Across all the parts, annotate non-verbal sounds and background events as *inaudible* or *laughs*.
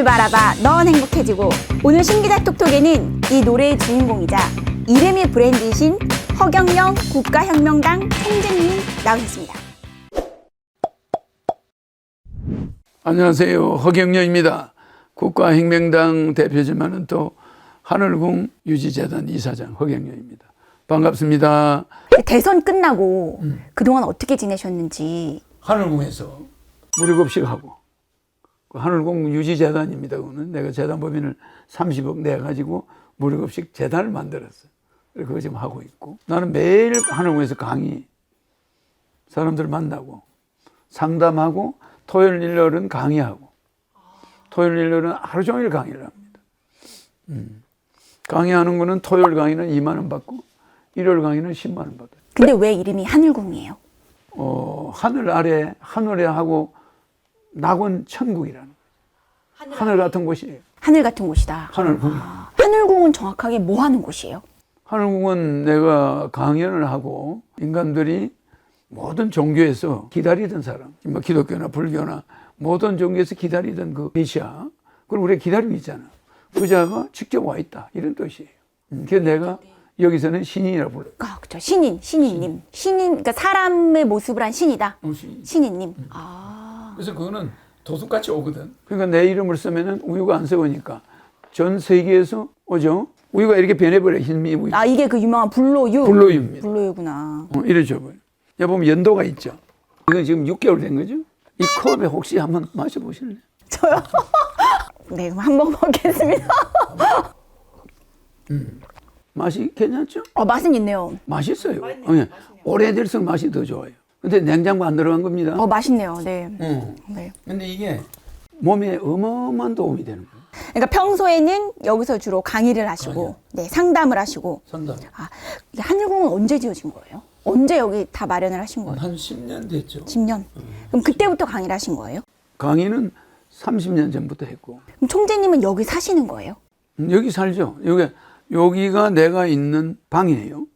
하늘 바라봐 넌 행복해지고 오늘 신기자 톡톡에는 이 노래의 주인공이자 이름이 브랜드이신 허경영 국가혁명당 총재님 나오셨습니다. 안녕하세요. 허경영입니다. 국가혁명당 대표지만은 또 하늘궁 유지재단 이사장 허경영입니다. 반갑습니다. 대선 끝나고 그동안 어떻게 지내셨는지 하늘궁에서 무료급식하고 그 하늘궁 유지재단입니다. 그거는 내가 재단법인을 30억 내가지고 무료급식 재단을 만들었어요. 그거 지금 하고 있고 나는 매일 하늘궁에서 강의 사람들 만나고 상담하고 토요일 일요일은 강의하고 토요일 일요일은 하루 종일 강의를 합니다. 음. 강의하는 거는 토요일 강의는 2만 원 받고 일요일 강의는 10만 원 받아요. 근데 왜 이름이 하늘궁이에요? 어, 하늘 아래 하늘에 하고 낙원 천국이라는. 하늘 같은 곳이에요. 하늘 같은 곳이다. 하늘궁. 아, 하늘궁은 정확하게 뭐 하는 곳이에요? 하늘궁은 내가 강연을 하고 인간들이 모든 종교에서 기다리던 사람, 뭐 기독교나 불교나 모든 종교에서 기다리던 그 메시아, 그걸 우리가 기다리고 있잖아. 그자가 직접 와 있다. 이런 뜻이에요. 음, 그래서 내가 여기서는 신인이라고 불러요. 아, 그렇죠. 신인, 신인님. 신인, 그러니까 사람의 모습을 한 신이다. 어, 신인. 신인님. 아, 그래서 그거는 도둑같이 오거든. 그러니까 내 이름을 쓰면은 우유가 안 썩으니까 전 세계에서 오죠. 우유가 이렇게 변해버려 흰미 우유. 아 이게 그 유명한 불로유. 불로유입니다. 불로유구나. 어, 이래 줘봐요. 여기 보면 연도가 있죠. 이건 지금 6개월 된 거죠. 이 컵에 혹시 한번 마셔보실래요? *laughs* 저요? 네, 그럼 한번 먹겠습니다. 맛이 괜찮죠? 어, 맛은 있네요. 맛있어요. 어, 예. 오래될수록 맛이 더 좋아요. 근데 냉장고 안 들어간 겁니다. 어, 맛있네요. 네. 어. 네. 근데 이게 몸에 어마어마한 도움이 되는 거예요. 그러니까 평소에는 여기서 주로 강의를 하시고, 네, 상담을 하시고. 상담. 아, 이게 하늘공은 언제 지어진 거예요? 언제 여기 다 마련을 하신 거예요? 한 10년 됐죠. 10년. 그럼 그때부터 강의를 하신 거예요? 강의는 30년 전부터 했고 그럼 총재님은 여기 사시는 거예요? 음, 여기 살죠. 여기 여기가 내가 있는 방이에요.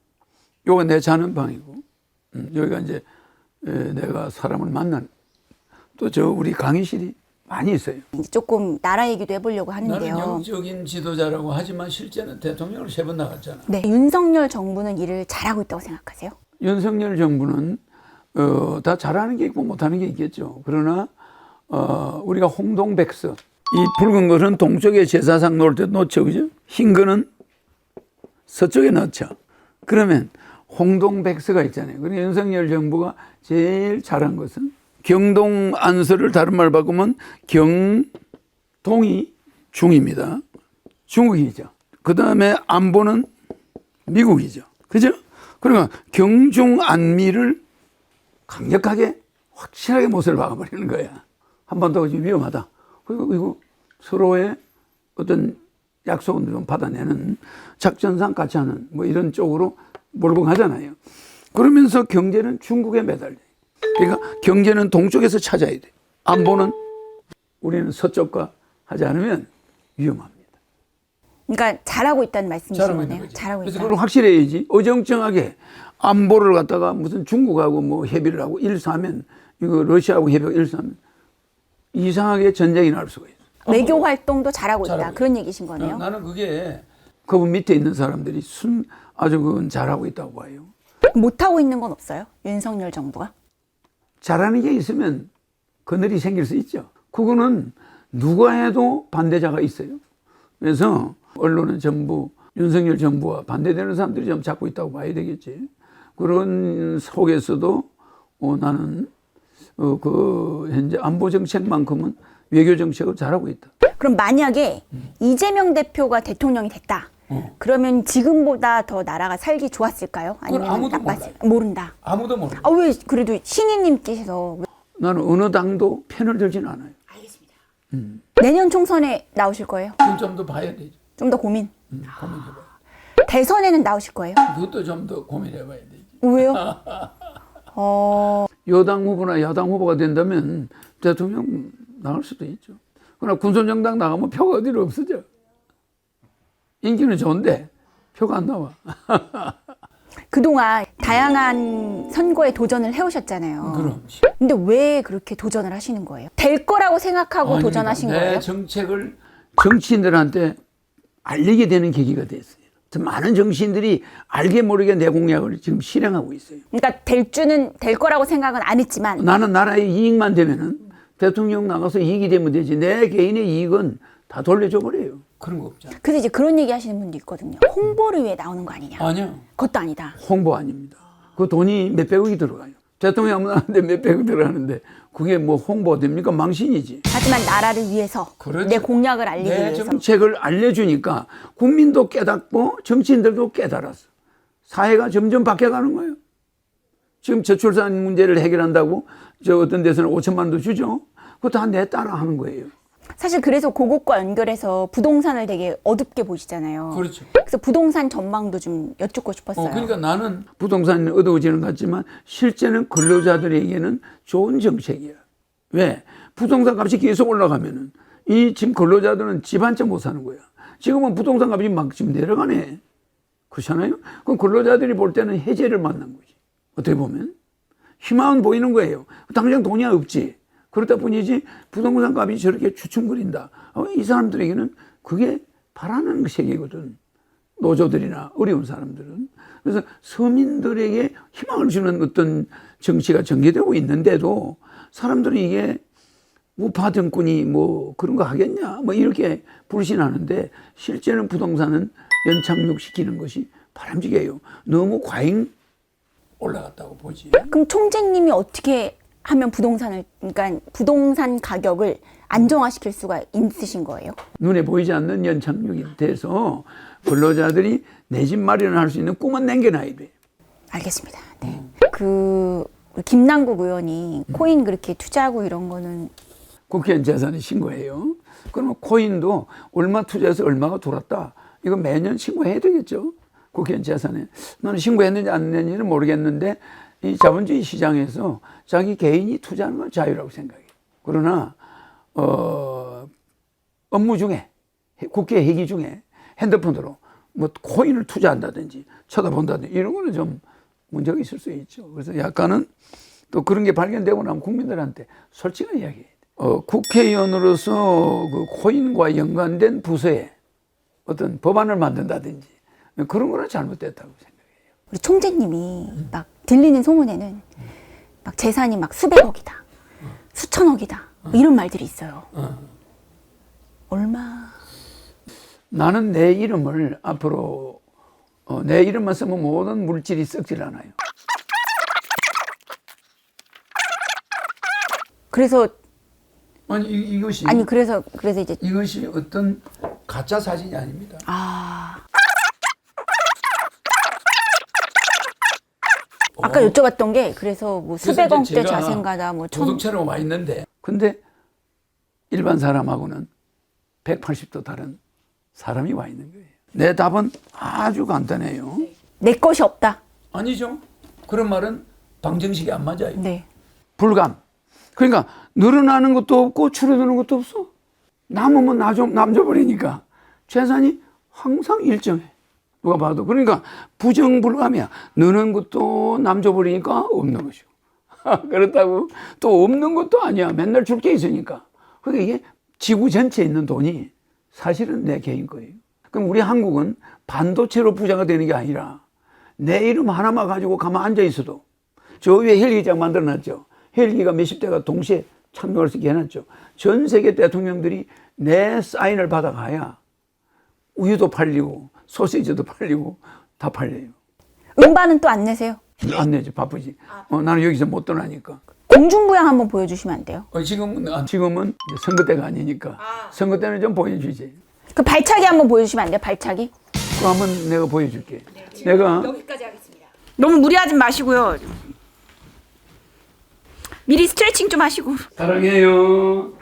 요가 내 자는 방이고 음, 여기가 이제 에, 내가 사람을 만나는 또저 우리 강의실이 많이 있어요. 조금 나라 얘기도 해보려고 나는 하는데요. 영적인 지도자라고 하지만 실제는 대통령을 세 번 나갔잖아. 네, 윤석열 정부는 일을 잘하고 있다고 생각하세요? 윤석열 정부는 어, 다 잘하는 게 있고 못하는 게 있겠죠. 그러나 어, 우리가 홍동백서 이 붉은 것은 동쪽에 제사상 놓을 때 놓죠, 그죠? 흰 거는 서쪽에 넣죠. 그러면 홍동백서가 있잖아요. 그러니까 윤석열 정부가 제일 잘한 것은 경동 안서를 다른 말 바꾸면 경동이 중입니다. 중국이죠. 그 다음에 안보는 미국이죠. 그죠? 그러니까 경중 안미를 강력하게 확실하게 못을 박아버리는 거야. 한반도가 지금 위험하다. 그리고 서로의 어떤 약속은 좀 받아내는 작전상 같이 하는 뭐 이런 쪽으로 몰고 가잖아요. 그러면서 경제는 중국에 매달려. 그러니까 경제는 동쪽에서 찾아야 돼. 안보는 우리는 서쪽과 하지 않으면 위험합니다. 그러니까 잘하고 있다는 말씀이신 잘하고 거네요. 잘하고 그래서 있다. 그걸 확실해야지. 어정쩡하게 안보를 갖다가 무슨 중국하고 뭐 협의를 하고 일사하면 이거 러시아하고 협의하고 일사하면 이상하게 전쟁이 날 수가 있어. 외교 활동도 잘하고 있다. 잘하고 그런 얘기신 거네요. 나는 그게 그분 밑에 있는 사람들이 순 아주 그건 잘하고 있다고 봐요. 못하고 있는 건 없어요? 윤석열 정부가? 잘하는 게 있으면 그늘이 생길 수 있죠. 그거는 누가 해도 반대자가 있어요. 그래서 언론은 전부 윤석열 정부와 반대되는 사람들이 좀 잡고 있다고 봐야 되겠지. 그런 속에서도 어, 나는 어, 그 현재 안보 정책만큼은 외교 정책을 잘하고 있다. 그럼 만약에 이재명 대표가 대통령이 됐다. 어. 그러면 지금보다 더 나라가 살기 좋았을까요? 아니면 아무도 나빴을 모른다. 아무도 모르. 아왜 그래도 신인님께서 왜- 나는 어느 당도 편을 들진 않아요. 내년 총선에 나오실 거예요? 좀 더 봐야 되죠. 좀 더 고민. 음, 고민해봐. 대선에는 나오실 거예요? 그것도 좀 더 고민해봐야 되지. 왜요? *laughs* 어, 여당 후보나 야당 후보가 된다면 대통령 나갈 수도 있죠. 그러나 군소정당 나가면 표가 어디로 없어져. 인기는 좋은데 표가 안 나와. *laughs* 그동안 다양한 선거에 도전을 해오셨잖아요. 그럼. 근데 왜 그렇게 도전을 하시는 거예요? 될 거라고 생각하고 아닙니다. 도전하신 내 거예요? 정책을 정치인들한테 알리게 되는 계기가 됐어요. 많은 정치인들이 알게 모르게 내 공약을 지금 실행하고 있어요. 그러니까 될 줄은 될 거라고 생각은 안 했지만 나는 나라의 이익만 되면은 대통령 나가서 이익이 되면 되지. 내 개인의 이익은 다 돌려줘 버려요. 그런 거 없잖아. 그래서 이제 그런 얘기 하시는 분도 있거든요. 홍보를 위해 나오는 거 아니냐? 아니요. 그것도 아니다. 홍보 아닙니다. 그 돈이 몇백억이 들어가요. 대통령 하는데 몇백억 들어가는데 그게 뭐 홍보 됩니까? 망신이지. 하지만 나라를 위해서 그렇죠. 내 공약을 알리기 내 위해서 정책을 알려주니까 국민도 깨닫고 정치인들도 깨달았어. 사회가 점점 바뀌어가는 거예요. 지금 저출산 문제를 해결한다고 저 어떤 데서는 5천만 원도 주죠. 그거 다내 따라 하는 거예요. 사실 그래서 그것과 연결해서 부동산을 되게 어둡게 보시잖아요. 그렇죠. 그래서 부동산 전망도 좀 여쭙고 싶었어요. 어, 그러니까 나는 부동산이 어두워지는 것 같지만 실제는 근로자들에게는 좋은 정책이야. 왜? 부동산 값이 계속 올라가면은 이 지금 근로자들은 집 한 채 못 사는 거야. 지금은 부동산 값이 막 지금 내려가네. 그렇잖아요? 그럼 근로자들이 볼 때는 해제를 만난 거지. 어떻게 보면. 희망은 보이는 거예요. 당장 돈이 없지. 그렇다 뿐이지 부동산 값이 저렇게 추춤거린다. 어, 이 사람들에게는 그게 바라는 세계거든. 노조들이나 어려운 사람들은. 그래서 서민들에게 희망을 주는 어떤 정치가 전개되고 있는데도 사람들은 이게 우파 정권이 뭐 그런 거 하겠냐 뭐 이렇게 불신하는데 실제는 부동산은 연착륙시키는 것이 바람직해요. 너무 과잉 올라갔다고 보지. 그럼 총재님이 어떻게 하면 부동산을 그러니까 부동산 가격을 안정화시킬 수가 있으신 거예요? 눈에 보이지 않는 연착륙이 돼서 근로자들이 내 집 마련을 할 수 있는 꿈은 남겨놔야 돼. 알겠습니다. 네. 그 김남국 의원이 코인 그렇게 투자하고 이런 거는 국회의원 재산에 신고해요. 그러면 코인도 얼마 투자해서 얼마가 돌았다. 이거 매년 신고해야 되겠죠. 국회의원 재산에. 나는 신고했는지 안 했는지는 모르겠는데 이 자본주의 시장에서 자기 개인이 투자하는 건 자유라고 생각해요. 그러나 어, 업무 중에 국회 회기 중에 핸드폰으로 뭐 코인을 투자한다든지 쳐다본다든지 이런 거는 좀 문제가 있을 수 있죠. 그래서 약간은 또 그런 게 발견되고 나면 국민들한테 솔직한 이야기. 어, 국회의원으로서 그 코인과 연관된 부서에 어떤 법안을 만든다든지 그런 거는 잘못됐다고 생각해요. 우리 총재님이 막 들리는 소문에는 막 재산이 막 수백억이다, 수천억이다 뭐 이런 말들이 있어요. 얼마? 나는 내 이름을 앞으로 어, 내 이름만 쓰면 모든 물질이 썩질 않아요. 그래서 아니 이, 이것이 아니 그래서 그래서 이제 이것이 어떤 가짜 사진이 아닙니다. 아 아까 여쭤봤던 게 그래서 뭐 수백 억대 이제 제가 자생가다 뭐 천. 도둑처럼 와 있는데 근데 일반 사람하고는 180도 다른 사람이 와 있는 거예요. 내 답은 아주 간단해요. 내 것이 없다. 아니죠. 그런 말은 방정식이 안 맞아요. 네. 불감. 그러니까 늘어나는 것도 없고 줄어드는 것도 없어. 남으면 나좀 남줘버리니까 재산이 항상 일정해. 누가 봐도. 그러니까 부정불감이야. 느는 것도 남줘버리니까 없는 것이고. *laughs* 그렇다고 또 없는 것도 아니야. 맨날 줄 게 있으니까. 그러니까 이게 지구 전체에 있는 돈이 사실은 내 개인 거예요. 그럼 우리 한국은 반도체로 부자가 되는 게 아니라 내 이름 하나만 가지고 가만 앉아 있어도 저 위에 헬기장 만들어 놨죠. 헬기가 몇십 대가 동시에 착륙할 수 있게 해놨죠. 전 세계 대통령들이 내 사인을 받아가야 우유도 팔리고 소시지도 팔리고 다 팔려요. 음반은 또 안 내세요? 안 내지 바쁘지. 어, 나는 여기서 못 떠나니까. 공중부양 한번 보여주시면 안 돼요? 어, 지금은 아, 지금은 이제 선거 때가 아니니까 선거 때는 좀 보여주지. 그 발차기 한번 보여주시면 안 돼요? 발차기? 그거 한번 내가 보여줄게. 내가 여기까지 하겠습니다. 너무 무리하지 마시고요. 미리 스트레칭 좀 하시고. 사랑해요.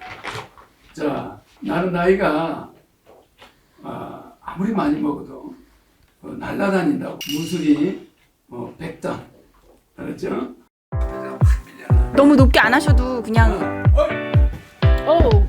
자, 나는 나이가 아, 아무리 많이 먹어도 어, 날라다닌다고 무술이 어, 백당 알았죠? 너무 높게 안 하셔도 그냥. 오.